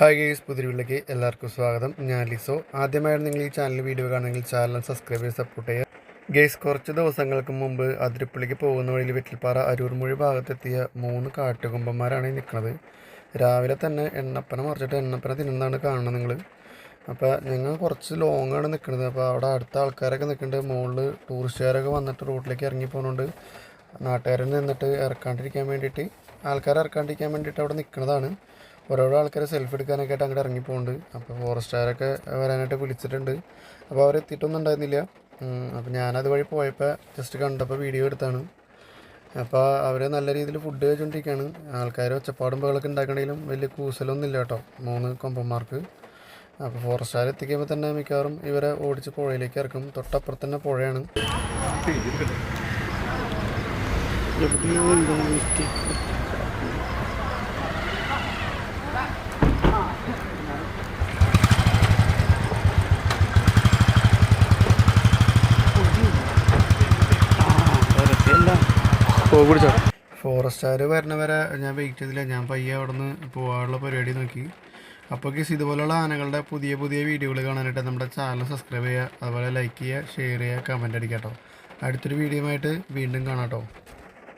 Hi guys പുതിരിവിലേക്ക് എല്ലാവർക്കും സ്വാഗതം. ഞാൻ ലിസോ. ആദ്യമായിട്ട് നിങ്ങൾ ഈ ചാനൽ വീഡിയോ കാണുമെങ്കിൽ ചാനൽ സബ്സ്ക്രൈബ് ചെയ്ത് സപ്പോർട്ട് ചെയ്യുക. ഗേസ് കുറച്ച് ദിവസങ്ങൾക്ക് മുമ്പ് അതിരപ്പള്ളിക്ക് പോകുന്ന വഴിയിൽ വെറ്റിൽപ്പാറ അരൂർമൊഴി ഭാഗത്തെത്തിയ മൂന്ന് കാട്ടുകുമ്പന്മാരാണ് ഈ നിൽക്കുന്നത്. രാവിലെ തന്നെ എണ്ണപ്പന മറിച്ചിട്ട് എണ്ണപ്പന തിന്നുന്നതാണ് കാണുന്നത് നിങ്ങൾ അപ്പോൾ ഞങ്ങൾ കുറച്ച് ലോങ്ങാണ് നിൽക്കുന്നത്. അപ്പോൾ അവിടെ അടുത്ത ആൾക്കാരൊക്കെ നിൽക്കുന്നുണ്ട്. മുകളിൽ ടൂറിസ്റ്റുകാരൊക്കെ വന്നിട്ട് റോട്ടിലേക്ക് ഇറങ്ങി പോകുന്നുണ്ട്. നാട്ടുകാരിൽ നിന്നിട്ട് ഇറക്കാണ്ടിരിക്കാൻ വേണ്ടിയിട്ട് ആൾക്കാരെ ഇറക്കാണ്ടിരിക്കാൻ വേണ്ടിയിട്ട് അവിടെ നിൽക്കുന്നതാണ്. ഓരോരോ ആൾക്കാർ സെൽഫി എടുക്കാനൊക്കെ ആയിട്ട് അങ്ങോട്ട് ഇറങ്ങി പോകുന്നുണ്ട് അപ്പോൾ ഫോറസ്റ്റുകാരൊക്കെ വരാനായിട്ട് വിളിച്ചിട്ടുണ്ട്. അപ്പോൾ അവർ എത്തിയിട്ടൊന്നും ഉണ്ടായിരുന്നില്ല അപ്പോൾ ഞാനത് വഴി പോയപ്പോൾ ജസ്റ്റ് കണ്ടപ്പോൾ വീഡിയോ എടുത്താണ്. അപ്പോൾ അവർ നല്ല രീതിയിൽ ഫുഡ് കഴിച്ചുകൊണ്ടിരിക്കുകയാണ് ആൾക്കാർ ഒച്ചപ്പാടും പകളൊക്കെ ഉണ്ടാക്കണമെങ്കിലും വലിയ കൂസലൊന്നും ഇല്ല കേട്ടോ മൂന്ന് കൊമ്പന്മാർക്ക്. അപ്പോൾ ഫോറസ്റ്റുകാർ എത്തിക്കുമ്പോൾ തന്നെ മിക്കവാറും ഇവരെ ഓടിച്ച് പുഴയിലേക്ക് ഇറക്കും. തൊട്ടപ്പുറത്ത് തന്നെ പുഴയാണ്. ഫോറസ്റ്റുകാർ വരണവരെ ഞാൻ വെയിറ്റ് ചെയ്തില്ല. ഞാൻ പയ്യെ അവിടെ നിന്ന് പോകാനുള്ള പരിപാടി നോക്കി. അപ്പോൾ കേസ് ഇതുപോലുള്ള ആനകളുടെ പുതിയ പുതിയ വീഡിയോകൾ കാണാനായിട്ട് നമ്മുടെ ചാനൽ സബ്സ്ക്രൈബ് ചെയ്യുക അതുപോലെ ലൈക്ക് ചെയ്യുക ഷെയർ ചെയ്യുക കമന്റ് അടിക്കുക കേട്ടോ അടുത്തൊരു വീഡിയോ ആയിട്ട് വീണ്ടും കാണാം കേട്ടോ